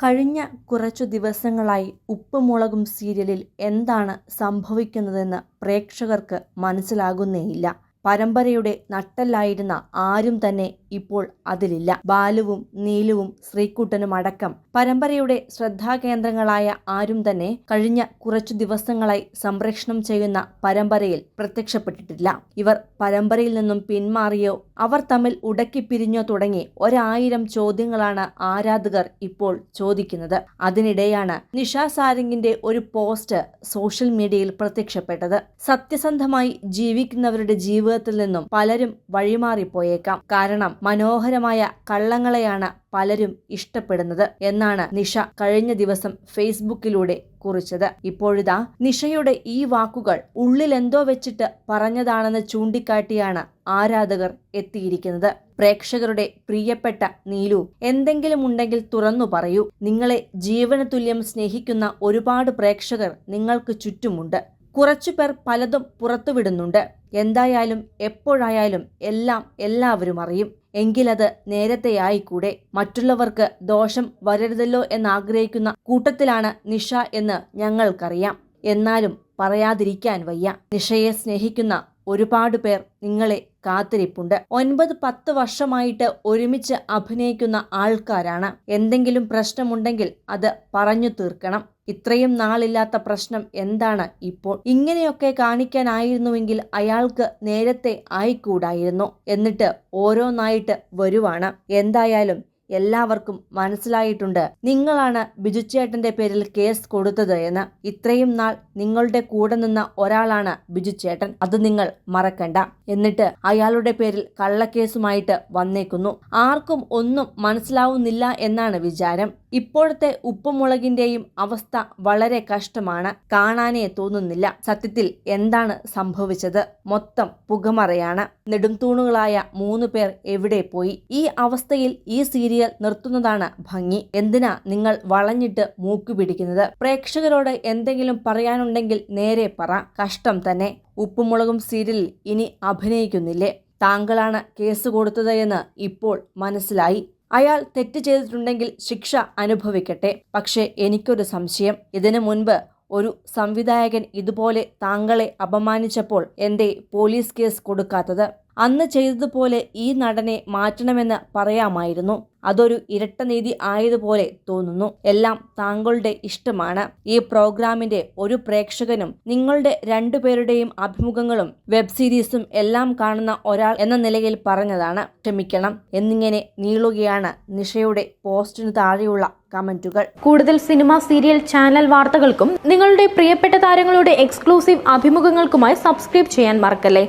കഴിഞ്ഞ കുറച്ചു ദിവസങ്ങളായി ഉപ്പുമുളകും സീരിയലിൽ എന്താണ് സംഭവിക്കുന്നതെന്ന് പ്രേക്ഷകർക്ക് മനസ്സിലാകുന്നേയില്ല. പരമ്പരയുടെ നട്ടല്ലായിരുന്ന ആരും തന്നെ ഇപ്പോൾ അതിലില്ല. ബാലുവും നീലുവും ശ്രീക്കുട്ടനും അടക്കം പരമ്പരയുടെ ശ്രദ്ധാകേന്ദ്രങ്ങളായ ആരും തന്നെ കഴിഞ്ഞ കുറച്ചു ദിവസങ്ങളായി സംപ്രേഷണം ചെയ്യുന്ന പരമ്പരയിൽ പ്രത്യക്ഷപ്പെട്ടിട്ടില്ല. ഇവർ പരമ്പരയിൽ നിന്നും പിന്മാറിയോ അവർ തമ്മിൽ ഉടക്കി പിരിഞ്ഞോ തുടങ്ങി ഒരായിരം ചോദ്യങ്ങളാണ് ആരാധകർ ഇപ്പോൾ ചോദിക്കുന്നത്. അതിനിടെയാണ് നിഷ സാരംഗിന്റെ ഒരു പോസ്റ്റ് സോഷ്യൽ മീഡിയയിൽ പ്രത്യക്ഷപ്പെട്ടത്. സത്യസന്ധമായി ജീവിക്കുന്നവരുടെ ജീവിതത്തിൽ നിന്നും പലരും വഴിമാറിപ്പോയേക്കാം. കാരണം മനോഹരമായ കള്ളങ്ങളെയാണ് പലരും ഇഷ്ടപ്പെടുന്നത് എന്നാണ് നിഷ കഴിഞ്ഞ ദിവസം ഫേസ്ബുക്കിലൂടെ കുറിച്ചത്. ഇപ്പോഴിതാ നിഷയുടെ ഈ വാക്കുകൾ ഉള്ളിൽ എന്തോ വെച്ചിട്ട് പറഞ്ഞതാണെന്ന് ചൂണ്ടിക്കാട്ടിയാണ് ആരാധകർ എത്തിയിരിക്കുന്നത്. പ്രേക്ഷകരുടെ പ്രിയപ്പെട്ട നീലു എന്തെങ്കിലും ഉണ്ടെങ്കിൽ തുറന്നു പറയൂ. നിങ്ങളെ ജീവന തുല്യം സ്നേഹിക്കുന്ന ഒരുപാട് പ്രേക്ഷകർ നിങ്ങൾക്ക് ചുറ്റുമുണ്ട്. കുറച്ചുപേർ പലതും പുറത്തുവിടുന്നുണ്ട് എന്തായാലും എപ്പോഴായാലും എല്ലാം എല്ലാവരും അറിയും. എങ്കിലത് നേരത്തെ ആയിക്കൂടെ. മറ്റുള്ളവർക്ക് ദോഷം വരരുതല്ലോ എന്നാഗ്രഹിക്കുന്ന കൂട്ടത്തിലാണ് നിഷ എന്ന് ഞങ്ങൾക്കറിയാം. എന്നാലും പറയാതിരിക്കാൻ വയ്യ. നിഷയെ സ്നേഹിക്കുന്ന ഒരുപാട് പേർ നിങ്ങളെ കാത്തിരിപ്പുണ്ട്. ഒൻപത് പത്ത് വർഷമായിട്ട് ഒരുമിച്ച് അഭിനയിക്കുന്ന ആൾക്കാരാണ്. എന്തെങ്കിലും പ്രശ്നമുണ്ടെങ്കിൽ അത് പറഞ്ഞു തീർക്കണം. ഇത്രയും നാളില്ലാത്ത പ്രശ്നം എന്താണ് ഇപ്പോൾ? ഇങ്ങനെയൊക്കെ കാണിക്കാനായിരുന്നുവെങ്കിൽ അയാൾക്ക് നേരത്തെ ആയിക്കൂടായിരുന്നു. എന്നിട്ട് ഓരോന്നായിട്ട് വരുവാണ്. എന്തായാലും എല്ലാവർക്കും മനസ്സിലായിട്ടുണ്ട്. നിങ്ങളാണ് ബിജുച്ചേട്ടന്റെ പേരിൽ കേസ് കൊടുത്തത് എന്ന്. ഇത്രയും നാൾ നിങ്ങളുടെ കൂടെ നിന്ന ഒരാളാണ് ബിജുച്ചേട്ടൻ അത് നിങ്ങൾ മറക്കണ്ട. എന്നിട്ട് അയാളുടെ പേരിൽ കള്ളക്കേസുമായിട്ട് വന്നേക്കുന്നു. ആർക്കും ഒന്നും മനസ്സിലാവുന്നില്ല എന്നാണ് വിചാരം. ഇപ്പോഴത്തെ ഉപ്പുമുളകിന്റെയും അവസ്ഥ വളരെ കഷ്ടമാണ്. കാണാനേ തോന്നുന്നില്ല. സത്യത്തിൽ എന്താണ് സംഭവിച്ചത്? മൊത്തം പുകമറയാണ്. നെടുംതൂണുകളായ മൂന്ന് പേർ എവിടെ പോയി? ഈ അവസ്ഥയിൽ ഈ സീരിയൽ നിർത്തുന്നതാണ് ഭംഗി. എന്തിനാ നിങ്ങൾ വളഞ്ഞിട്ട് മൂക്കു പിടിക്കുന്നത്? പ്രേക്ഷകരോട് എന്തെങ്കിലും പറയാനുണ്ടെങ്കിൽ നേരെ പറ. കഷ്ടം തന്നെ. ഉപ്പുമുളകും സീരിയലിൽ ഇനി അഭിനയിക്കുന്നില്ലേ? താങ്കളാണ് കേസ് കൊടുത്തത് എന്ന് ഇപ്പോൾ മനസ്സിലായി. അയാൾ തെറ്റ് ചെയ്തിട്ടുണ്ടെങ്കിൽ ശിക്ഷ അനുഭവിക്കട്ടെ. പക്ഷേ എനിക്കൊരു സംശയം. ഇതിനു മുൻപ് ഒരു സംവിധായകൻ ഇതുപോലെ താങ്കളെ അപമാനിച്ചപ്പോൾ എന്തേ പോലീസ് കേസ് കൊടുക്കാത്തത്? അന്ന് ചെയ്തതുപോലെ ഈ നടനെ മാറ്റണമെന്ന് പറയാമായിരുന്നു. അതൊരു ഇരട്ട നീതി ആയതുപോലെ തോന്നുന്നു. എല്ലാം താങ്കളുടെ ഇഷ്ടമാണ്. ഈ പ്രോഗ്രാമിന്റെ ഒരു പ്രേക്ഷകനും നിങ്ങളുടെ രണ്ടുപേരുടെയും അഭിമുഖങ്ങളും വെബ് സീരീസും എല്ലാം കാണുന്ന ഒരാൾ എന്ന നിലയിൽ പറഞ്ഞതാണ്. ക്ഷമിക്കണം. എന്നിങ്ങനെ നീളുകയാണ് നിഷയുടെ പോസ്റ്റിന് താഴെയുള്ള കമന്റുകൾ. കൂടുതൽ സിനിമ സീരിയൽ ചാനൽ വാർത്തകൾക്കും നിങ്ങളുടെ പ്രിയപ്പെട്ട താരങ്ങളുടെ എക്സ്ക്ലൂസീവ് അഭിമുഖങ്ങൾക്കുമായി സബ്സ്ക്രൈബ് ചെയ്യാൻ മറക്കല്ലേ?